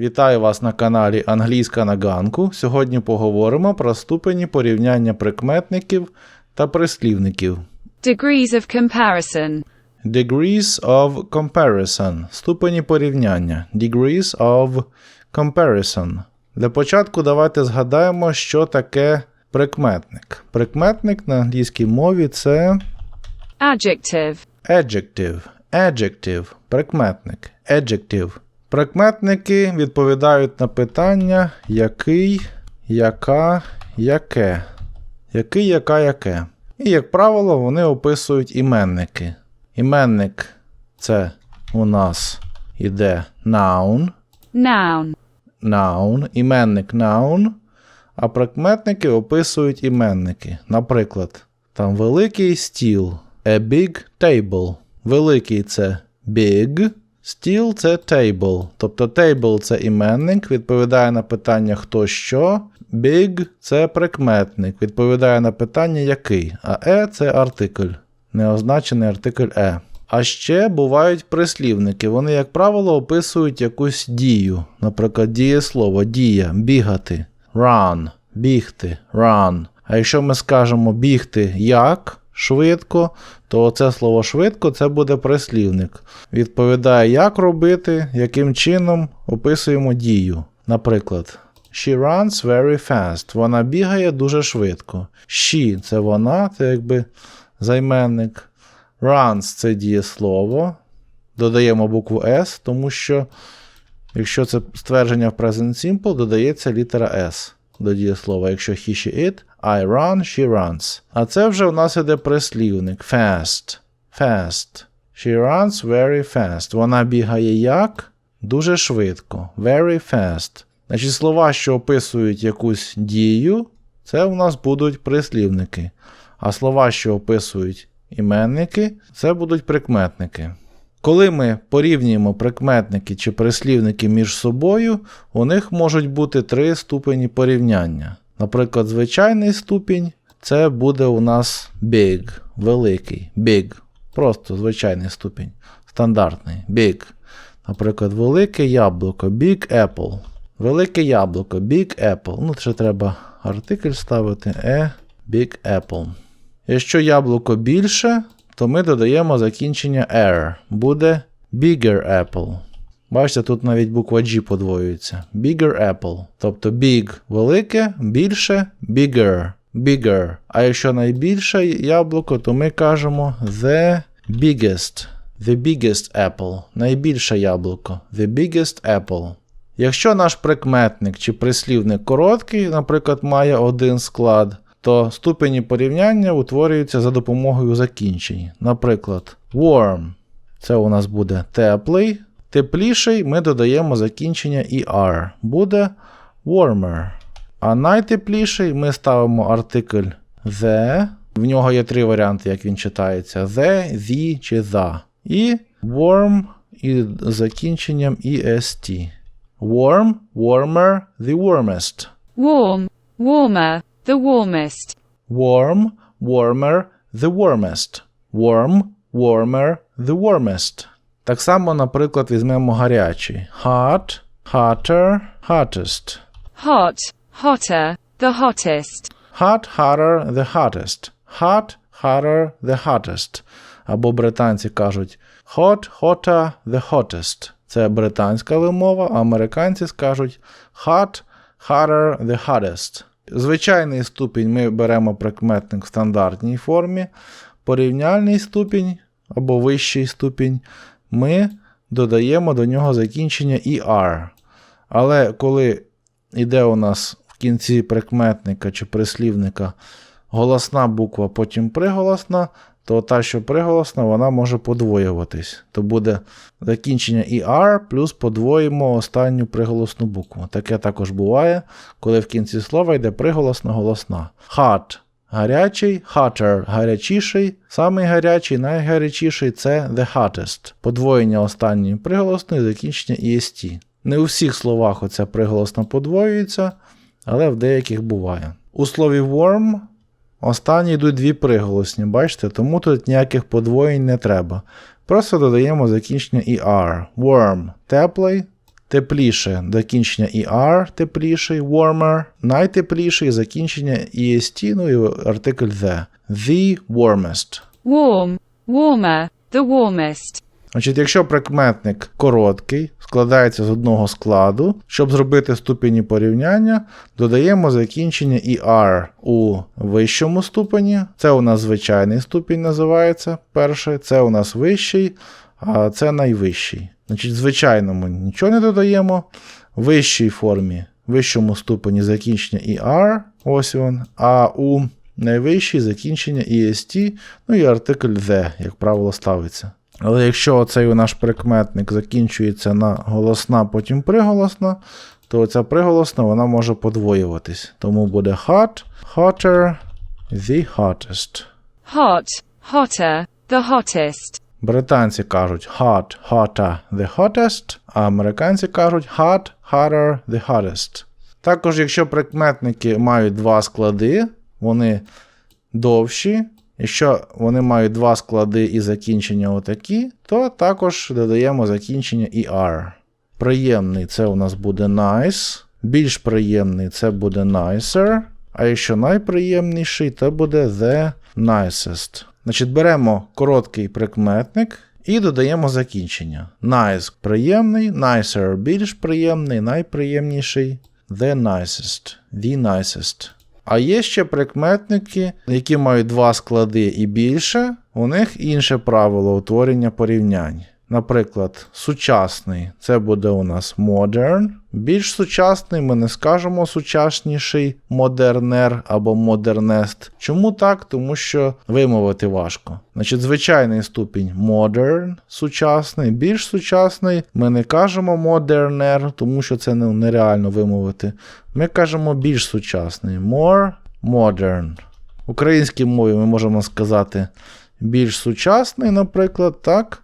Вітаю вас на каналі Англійська на ганку. Сьогодні поговоримо про ступені порівняння прикметників та прислівників. Degrees of comparison. Degrees of comparison. Ступені порівняння. Degrees of comparison. Для початку давайте згадаємо, що таке прикметник. Прикметник на англійській мові це Adjective. Adjective. Adjective. Прикметник. Adjective. Прикметники відповідають на питання який, яка, яке. Який, яка, яке. І, як правило, вони описують іменники. Іменник це у нас іде noun. Noun. Noun. Іменник noun. А прикметники описують іменники. Наприклад, там великий стіл. A big table. Великий це big. Стіл це table. Тобто table це іменник, відповідає на питання хто що. Big це прикметник, відповідає на питання який. А e це артикль. Неозначений артикль e. А ще бувають прислівники. Вони, як правило, описують якусь дію. Наприклад, дієслово, дія, бігати, run, бігти, run. А якщо ми скажемо бігти як швидко, то це слово швидко це буде прислівник. Відповідає, як робити, яким чином описуємо дію. Наприклад, She runs very fast. Вона бігає дуже швидко. She це вона, це якби займенник. Runs це дієслово. Додаємо букву S, тому що, якщо це ствердження в Present Simple, додається літера S до дієслова. Якщо he, she, it, I run, she runs. А це вже у нас іде прислівник. Fast. Fast. She runs very fast. Вона бігає як? Дуже швидко. Very fast. Значить, слова, що описують якусь дію, це у нас будуть прислівники. А слова, що описують іменники, це будуть прикметники. Коли ми порівнюємо прикметники чи прислівники між собою, у них можуть бути три ступені порівняння. Наприклад, звичайний ступінь це буде у нас big, великий, big. Просто звичайний ступінь, стандартний, big. Наприклад, велике яблуко, big apple. Велике яблуко, big apple. Ну, ще треба артикль ставити a big apple. Якщо яблуко більше, то ми додаємо закінчення r. Буде bigger apple. Бачите, тут навіть буква G подвоюється. Bigger apple. Тобто big велике, більше, bigger. Bigger. А якщо найбільше яблуко, то ми кажемо the biggest. The biggest apple. Найбільше яблуко. The biggest apple. Якщо наш прикметник чи прислівник короткий, наприклад, має один склад, то ступені порівняння утворюються за допомогою закінчень. Наприклад, warm це у нас буде теплий. Тепліший ми додаємо закінчення er. Буде warmer. А найтепліший ми ставимо артикль the. В нього є три варіанти, як він читається: the, the чи the. І warm із закінченням est. Warm, warmer, the warmest. Warm. Warmer. The warmest. Warm, warmer, the warmest. Warm, warmer, the warmest. Так само, наприклад, візьмемо гарячий. Hot, hotter, hottest. Hot. Hotter. The hottest. Hot, hotter, the hottest. Hot, hotter, the hottest. Або британці кажуть hot, hotter, the hottest. Це британська вимова, а американці скажуть hot, hotter, the hottest. Звичайний ступінь ми беремо прикметник в стандартній формі. Порівняльний ступінь або вищий ступінь ми додаємо до нього закінчення er. Але коли йде у нас в кінці прикметника чи прислівника голосна буква, потім приголосна, то та, що приголосна, вона може подвоюватись. То буде закінчення er плюс подвоїмо останню приголосну букву. Таке також буває, коли в кінці слова йде приголосна голосна. Hot гарячий, hotter гарячіший, самий гарячий, найгарячіший це the hottest. Подвоєння останньої приголосної, закінчення est. Не у всіх словах оця приголосна подвоюється, але в деяких буває. У слові warm Останні йдуть дві приголосні, бачите, тому тут ніяких подвоєнь не треба. Просто додаємо закінчення er. Warm теплий, тепліше закінчення ER, тепліший, warmer, найтепліший закінчення EST, ну і артикль the. The warmest. warm, warmer, the warmest, Значить, якщо прикметник короткий, складається з одного складу, щоб зробити ступені порівняння, додаємо закінчення ER у вищому ступені. Це у нас звичайний ступінь називається перший, це у нас вищий, а це найвищий. Значить, в звичайному нічого не додаємо. В вищій формі, вищому ступені закінчення ER, ось він, а у найвищій закінчення EST, ну і артикль the, як правило, ставиться. Але якщо цей наш прикметник закінчується на голосна, потім приголосна, то ця приголосна вона може подвоюватись. Тому буде hot, hotter, the hottest. hot, hotter, the hottest, Британці кажуть hot, hotter, the hottest, а американці кажуть hot, hotter, the hottest. Також, якщо прикметники мають два склади, вони довші. Якщо вони мають два склади і закінчення отакі, то також додаємо закінчення ER. Приємний це у нас буде nice. Більш приємний це буде nicer. А якщо найприємніший, то буде the nicest. Значить, беремо короткий прикметник і додаємо закінчення. Nice приємний, nicer більш приємний, найприємніший. The nicest. The nicest. А є ще прикметники, які мають два склади і більше, у них інше правило утворення порівнянь. Наприклад, сучасний це буде у нас modern. Більш сучасний ми не скажемо сучасніший модернер або модернест. Чому так? Тому що вимовити важко. Значить, звичайний ступінь modern, сучасний, більш сучасний. Ми не кажемо модернер, тому що це нереально вимовити. Ми кажемо більш сучасний. More modern. В українській мові ми можемо сказати більш сучасний, наприклад, так.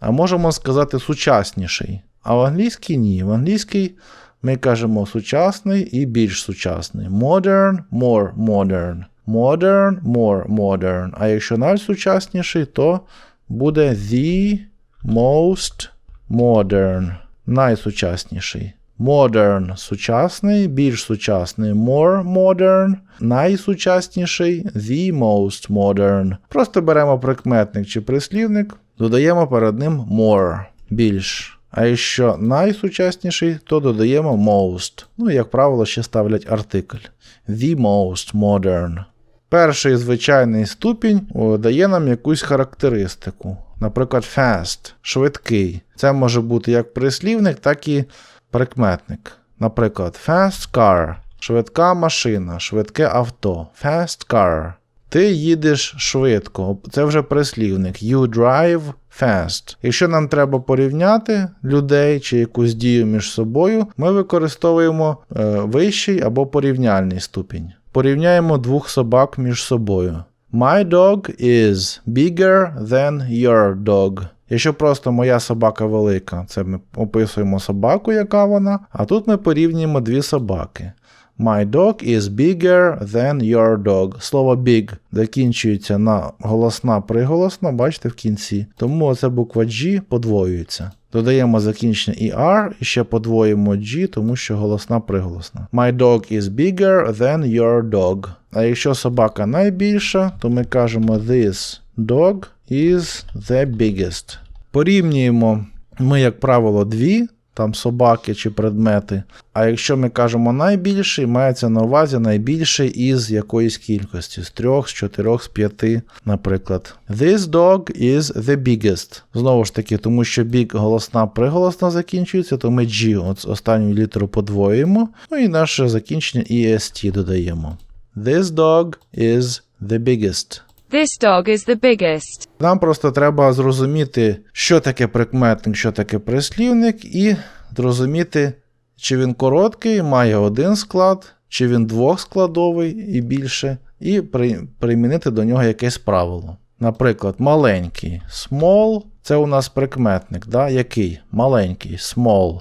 А можемо сказати сучасніший. А в англійській ні. В англійській ми кажемо сучасний і більш сучасний. Modern, more modern. Modern, more modern. А якщо найсучасніший, то буде the most modern. Найсучасніший. Modern сучасний, більш сучасний more modern, найсучасніший the most modern. Просто беремо прикметник чи прислівник, додаємо перед ним more більш. А якщо найсучасніший, то додаємо most. Ну, як правило, ще ставлять артикль. The most modern. Перший звичайний ступінь дає нам якусь характеристику. Наприклад, fast швидкий. Це може бути як прислівник, так і прикметник. Наприклад, fast car швидка машина, швидке авто. Fast car. Ти їдеш швидко. Це вже прислівник. You drive fast. Якщо нам треба порівняти людей чи якусь дію між собою, ми використовуємо е, вищий або порівняльний ступінь. Порівняємо двох собак між собою. My dog is bigger than your dog. Якщо просто моя собака велика, це ми описуємо собаку, яка вона, а тут ми порівнюємо дві собаки. My dog is bigger than your dog. Слово big закінчується на голосна приголосна, бачите в кінці. Тому оця буква G подвоюється. Додаємо закінчення ER і ще подвоїмо G, тому що голосна приголосна. My dog is bigger than your dog. А якщо собака найбільша, то ми кажемо This dog is the biggest. Порівнюємо ми, як правило, дві. Там собаки чи предмети. А якщо ми кажемо найбільший, мається на увазі найбільший із якоїсь кількості, з трьох, з чотирьох, з п'яти, наприклад. This dog is the biggest. Знову ж таки, тому що big голосна приголосна закінчується, то ми G от останню літеру подвоюємо. Ну і наше закінчення EST додаємо. This dog is the biggest. This dog is the biggest. Нам просто треба зрозуміти, що таке прикметник, що таке прислівник, і зрозуміти, чи він короткий, має один склад, чи він двохскладовий і більше, і при, примінити до нього якесь правило. Наприклад, маленький small це у нас прикметник. Да? Який? Маленький small.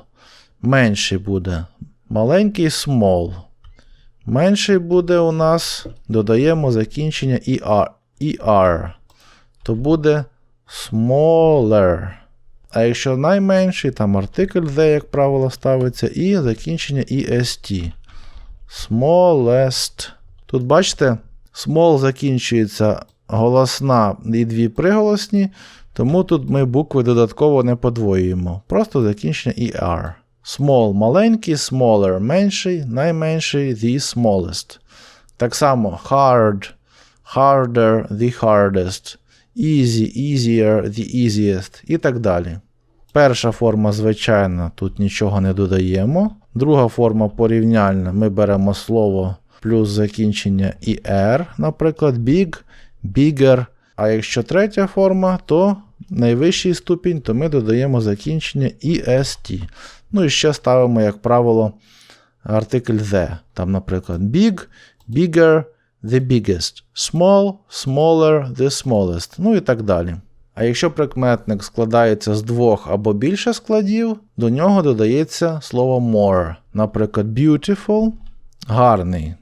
Менший буде маленький small. Менший буде у нас, додаємо закінчення ER. ER, то буде smaller. А якщо найменший, там артикль the, як правило, ставиться, і закінчення est. Smallest. Тут бачите, small закінчується голосна і дві приголосні, тому тут ми букви додатково не подвоюємо. Просто закінчення er. Small маленький, smaller менший, найменший the smallest. Так само hard, harder, the hardest, easy, easier, the easiest і так далі. Перша форма, звичайно, тут нічого не додаємо. Друга форма порівняльна. Ми беремо слово плюс закінчення er, наприклад, big, bigger. А якщо третя форма, то найвищий ступінь, то ми додаємо закінчення est. Ну і ще ставимо, як правило, артикль the. Там, наприклад, big, bigger, the biggest, small, smaller, the smallest, ну і так далі. А якщо прикметник складається з двох або більше складів, до нього додається слово more. Наприклад, beautiful гарний.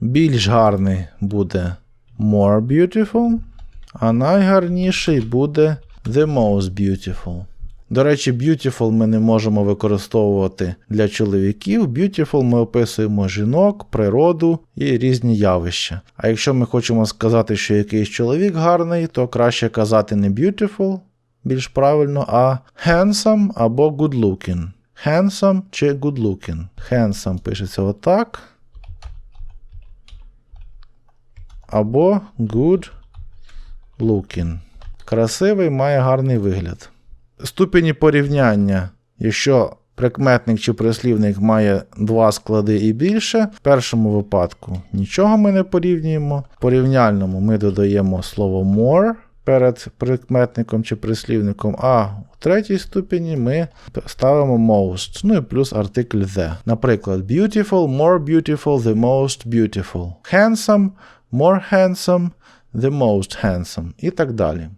Більш гарний буде more beautiful, а найгарніший буде the most beautiful. До речі, beautiful ми не можемо використовувати для чоловіків. Beautiful ми описуємо жінок, природу і різні явища. А якщо ми хочемо сказати, що якийсь чоловік гарний, то краще казати не beautiful, більш правильно, а handsome або good looking. Handsome чи good looking. Handsome пишеться отак. Або good looking. Красивий має гарний вигляд. Ступені порівняння, якщо прикметник чи прислівник має два склади і більше, в першому випадку нічого ми не порівнюємо. В порівняльному ми додаємо слово more перед прикметником чи прислівником, а у третій ступені ми ставимо most, ну і плюс артикль the. Наприклад, beautiful, more beautiful, the most beautiful. Handsome, more handsome, the most handsome і так далі.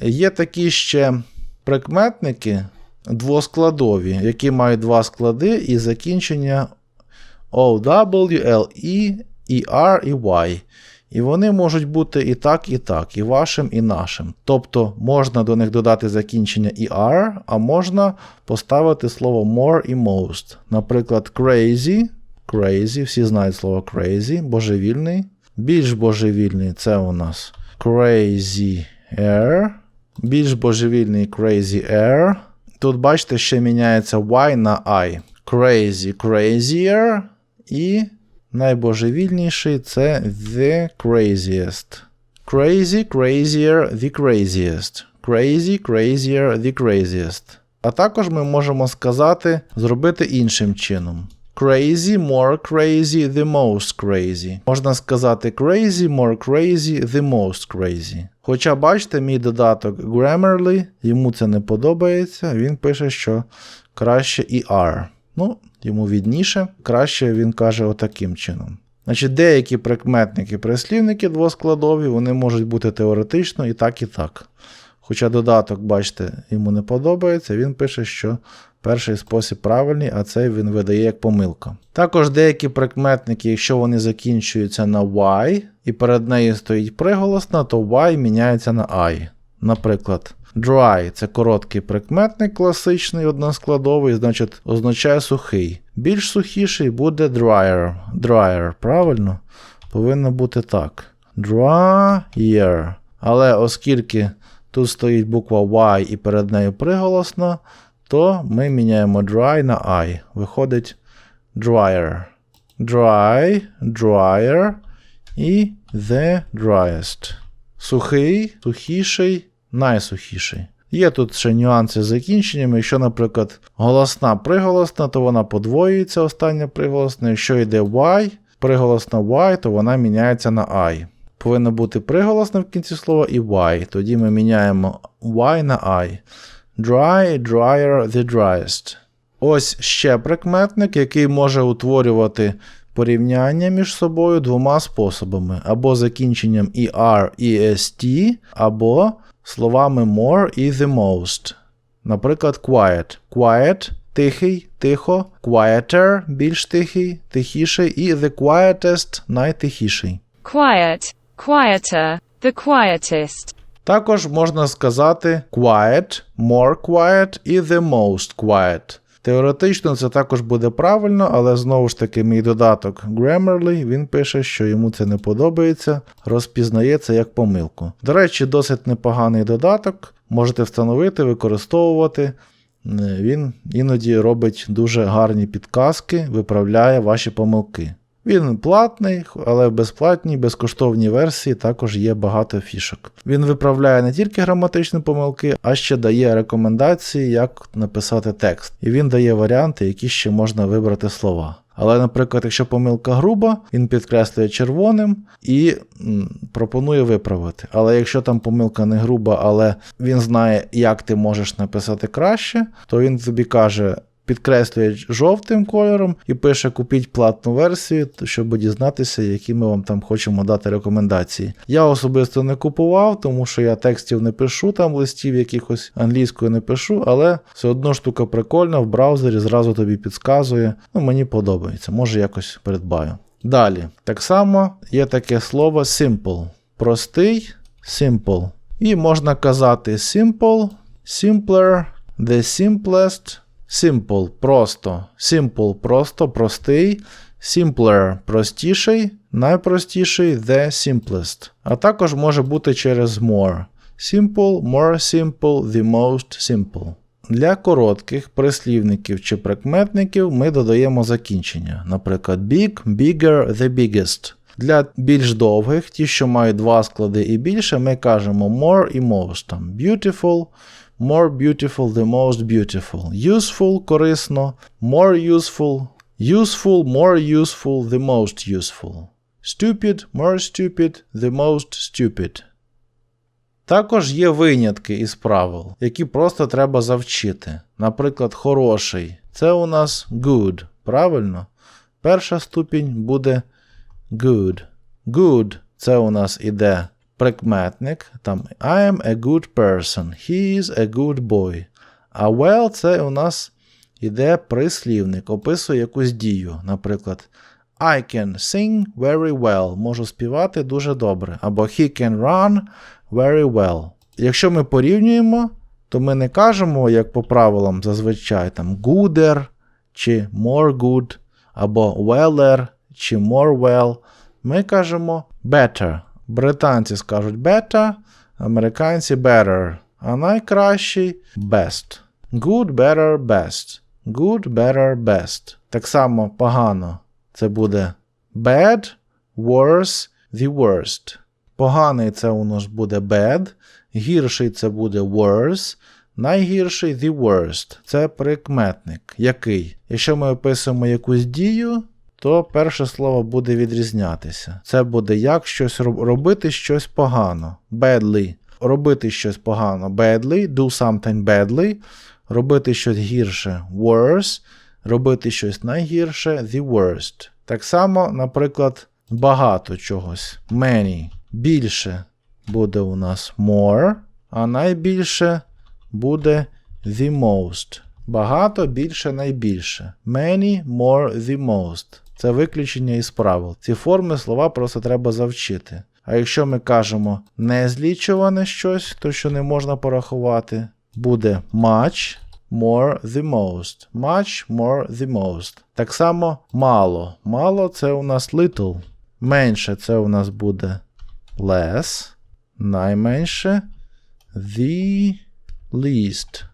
Є такі ще прикметники двоскладові, які мають два склади і закінчення O, W, L, E, і Y. І вони можуть бути і так, і так, і вашим, і нашим. Тобто можна до них додати закінчення і R, а можна поставити слово more і most. Наприклад, crazy. Crazy, всі знають слово crazy, божевільний. Більш божевільний це у нас crazy air. Більш божевільний Crazy Air. Тут, бачите, ще міняється Y на I. Crazy Crazier. І найбожевільніший це The Craziest. Crazy Crazier The Craziest. Crazy Crazier The Craziest. А також ми можемо сказати, зробити іншим чином. Crazy, more crazy, the most crazy. Можна сказати crazy, more crazy, the most crazy. Хоча, бачите, мій додаток Grammarly, йому це не подобається, він пише, що краще і R. Ну, йому відніше, краще він каже отаким чином. Значить, деякі прикметники, прислівники двоскладові, вони можуть бути теоретично і так, і так. Хоча додаток, бачите, йому не подобається, він пише, що перший спосіб правильний, а цей він видає як помилка. Також деякі прикметники, якщо вони закінчуються на Y, і перед нею стоїть приголосна, то Y міняється на I. Наприклад, dry це короткий прикметник класичний, односкладовий, значить означає сухий. Більш сухіший буде drier. Drier, правильно? Повинно бути так. Drier. Але оскільки тут стоїть буква Y і перед нею приголосна, то ми міняємо dry на I. Виходить dryer. Dry, dryer і the driest. Сухий, сухіший, найсухіший. Є тут ще нюанси з закінченнями. Якщо, наприклад, голосна приголосна, то вона подвоюється остання приголосна. Якщо йде Y, приголосна Y, то вона міняється на I. Повинно бути приголосна в кінці слова і Y. Тоді ми міняємо Y на I. Dry, drier, the driest. Ось ще прикметник, який може утворювати порівняння між собою двома способами: або закінченням ER, EST, або словами more і the most. Наприклад, quiet. Quiet тихий, тихо, quieter більш тихий, тихіший, і the quietest найтихіший. Quiet, quieter, the quietest. Також можна сказати quiet, more quiet і the most quiet. Теоретично це також буде правильно, але знову ж таки мій додаток Grammarly, він пише, що йому це не подобається, розпізнає це як помилку. До речі, досить непоганий додаток, можете встановити, використовувати. Е, Він іноді робить дуже гарні підказки, виправляє ваші помилки. Він платний, але в безплатній, безкоштовній версії також є багато фішок. Він виправляє не тільки граматичні помилки, а ще дає рекомендації, як написати текст. І він дає варіанти, які ще можна вибрати слова. Але, наприклад, якщо помилка груба, він підкреслює червоним і пропонує виправити. Але якщо там помилка не груба, але він знає, як ти можеш написати краще, то він тобі каже. Підкреслює жовтим кольором і пише купіть платну версію, щоб дізнатися, які ми вам там хочемо дати рекомендації. Я особисто не купував, тому що я текстів не пишу, там листів якихось англійською не пишу, але все одно штука прикольна в браузері зразу тобі підказує. Ну, мені подобається, може якось придбаю. Далі, так само є таке слово simple. Простий, simple. І можна казати simple, simpler, the simplest. Simple просто. Simple просто простий. Simpler простіший. Найпростіший the simplest. А також може бути через more. Simple, more simple, the most simple. Для коротких прислівників чи прикметників ми додаємо закінчення. Наприклад, big, bigger, the biggest. Для більш довгих, ті, що мають два склади і більше, ми кажемо more і most. Там beautiful, more beautiful, the most beautiful. Useful корисно, more useful, useful, more useful, the most useful. Stupid, more stupid, the most stupid. Також є винятки із правил, які просто треба завчити. Наприклад, хороший. Це у нас good, правильно? Перша ступінь буде good. Good це у нас іде прикметник. Там I am a good person. He is a good boy. А well це у нас іде прислівник, описує якусь дію. Наприклад, I can sing very well. Можу співати дуже добре. Або he can run very well. Якщо ми порівнюємо, то ми не кажемо, як по правилам зазвичай там gooder чи more good, або weller чи more well. Ми кажемо better. Британці скажуть better, американці better. А найкращий best. Good, better, best. Good, better, best. Так само погано. Це буде bad, worse, the worst. Поганий це у нас буде bad, гірший це буде worse, найгірший the worst. Це прикметник. Який? Якщо ми описуємо якусь дію, то перше слово буде відрізнятися. Це буде як щось роб- робити щось погано. Badly. Робити щось погано. Badly, do something badly. Робити щось гірше worse. Робити щось найгірше the worst. Так само, наприклад, багато чогось. Many. Більше буде у нас more, а найбільше буде the most. Багато, більше, найбільше. Many, more, the most. Це виключення із правил. Ці форми слова просто треба завчити. А якщо ми кажемо незлічуване щось, то що не можна порахувати, буде much, more, the most. Much, more, the most. Так само мало. Мало це у нас little. Менше це у нас буде less. Найменше the least.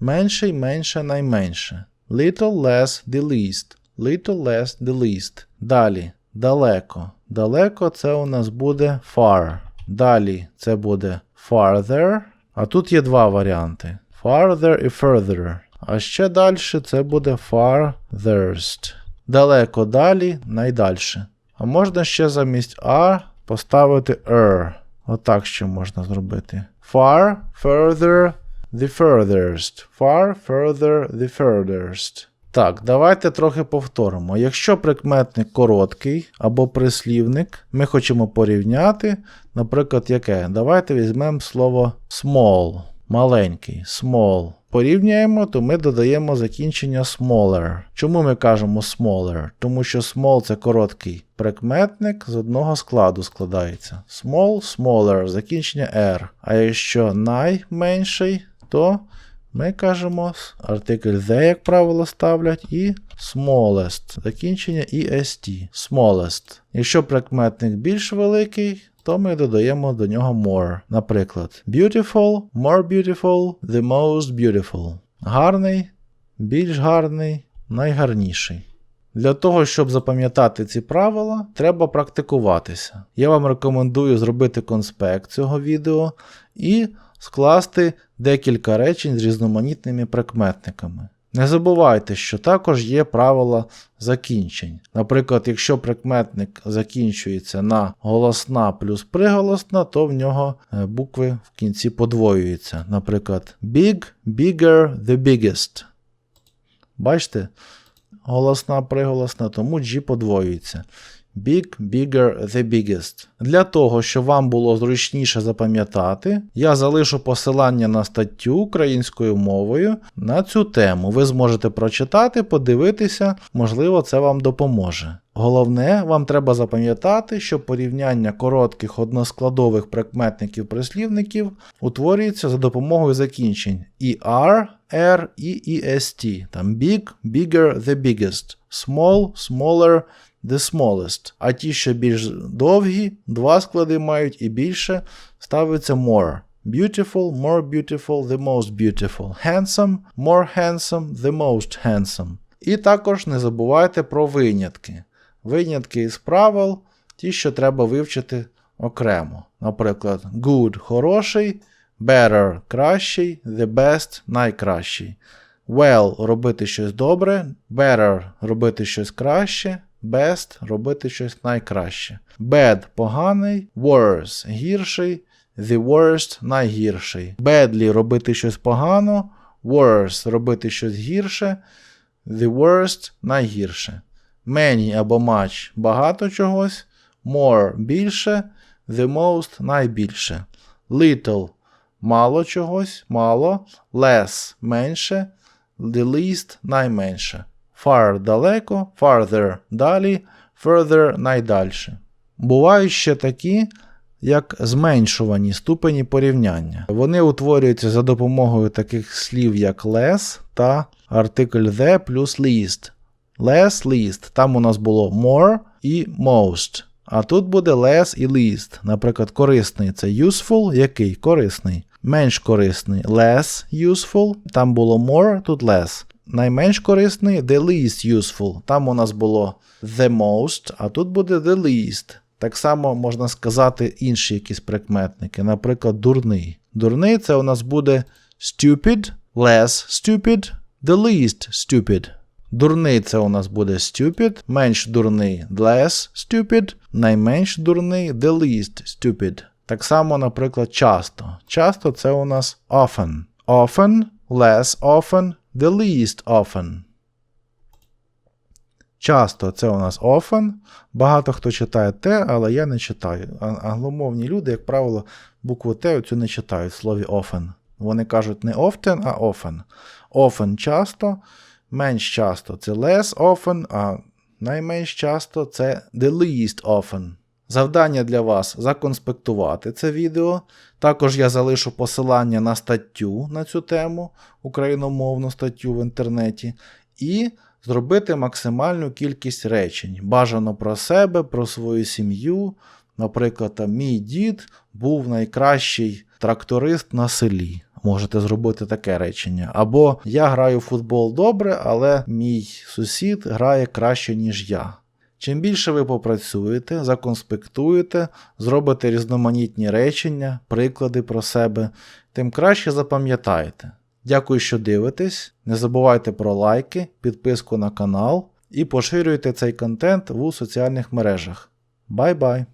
Менше й менше найменше. Little less the least. Little less the least. Далі. Далеко. Далеко це у нас буде far. Далі це буде farther. А тут є два варіанти: farther і further. А ще далі це буде farthest. Далеко далі, найдальше. А можна ще замість a поставити er. Отак ще можна зробити. Far, further, the furthest. Far, further, the furthest. Так, давайте трохи повторимо. Якщо прикметник короткий або прислівник, ми хочемо порівняти, наприклад, яке? Давайте візьмемо слово small, маленький, small. порівнюємо, то ми додаємо закінчення smaller. Чому ми кажемо smaller? Тому що small це короткий прикметник з одного складу складається. Small, smaller, закінчення R. А якщо найменший, то ми кажемо артикль the, як правило, ставлять, і smallest, закінчення est, smallest. Якщо прикметник більш великий, то ми додаємо до нього more. Наприклад, beautiful, more beautiful, the most beautiful. Гарний, більш гарний, найгарніший. Для того, щоб запам'ятати ці правила, треба практикуватися. Я вам рекомендую зробити конспект цього відео і скласти декілька речень з різноманітними прикметниками. Не забувайте, що також є правила закінчень. Наприклад, якщо прикметник закінчується на голосна плюс приголосна, то в нього е, букви в кінці подвоюються. Наприклад, big, bigger, the biggest. Бачите? Голосна приголосна, тому G подвоюється. Big, bigger, the biggest. Для того, щоб вам було зручніше запам'ятати, я залишу посилання на статтю українською мовою на цю тему. Ви зможете прочитати, подивитися, можливо, це вам допоможе. Головне, вам треба запам'ятати, що порівняння коротких односкладових прикметників прислівників утворюється за допомогою закінчень ER, R і EST. Там big, bigger, the biggest, small, smaller, the smallest. А ті, що більш довгі, два склади мають і більше, ставиться more. Beautiful, more beautiful, the most beautiful. Handsome, more handsome, the most handsome. І також не забувайте про винятки. Винятки із правил, ті, що треба вивчити окремо. Наприклад, good хороший, better кращий, the best найкращий. Well робити щось добре, better робити щось краще, best робити щось найкраще. Bad поганий, worse гірший, the worst найгірший. Badly робити щось погано, worse робити щось гірше, the worst найгірше. Many або much багато чогось, more більше, the most найбільше. Little мало чогось, мало, less менше, the least найменше. Far далеко, farther далі, further найдальше. Бувають ще такі, як зменшувані ступені порівняння. Вони утворюються за допомогою таких слів, як less та артикль the плюс least. Less, least. Там у нас було more і most. А тут буде less і least. Наприклад, корисний це useful, який корисний. Менш корисний less useful. Там було more, тут less. Найменш корисний the least useful. Там у нас було the most, а тут буде the least. Так само можна сказати інші якісь прикметники. Наприклад, дурний. Дурний це у нас буде stupid, less stupid, the least stupid. Дурний це у нас буде stupid, менш дурний less stupid, найменш дурний the least stupid. Так само, наприклад, часто. Часто це у нас often. Often, less often, the least often. Часто це у нас often. Багато хто читає те, але я не читаю. Англомовні люди, як правило, букву Т оцю не читають в слові often. Вони кажуть не often, а often. Often часто, менш часто це less often, а найменш часто це the least often. Завдання для вас законспектувати це відео. Також я залишу посилання на статтю на цю тему, україномовну статтю в інтернеті, і зробити максимальну кількість речень. Бажано про себе, про свою сім'ю. Наприклад, там, мій дід був найкращий тракторист на селі. Можете зробити таке речення. Або я граю в футбол добре, але мій сусід грає краще, ніж я. Чим більше ви попрацюєте, законспектуєте, зробите різноманітні речення, приклади про себе, тим краще запам'ятаєте. Дякую, що дивитесь. Не забувайте про лайки, підписку на канал і поширюйте цей контент у соціальних мережах. Бай-бай!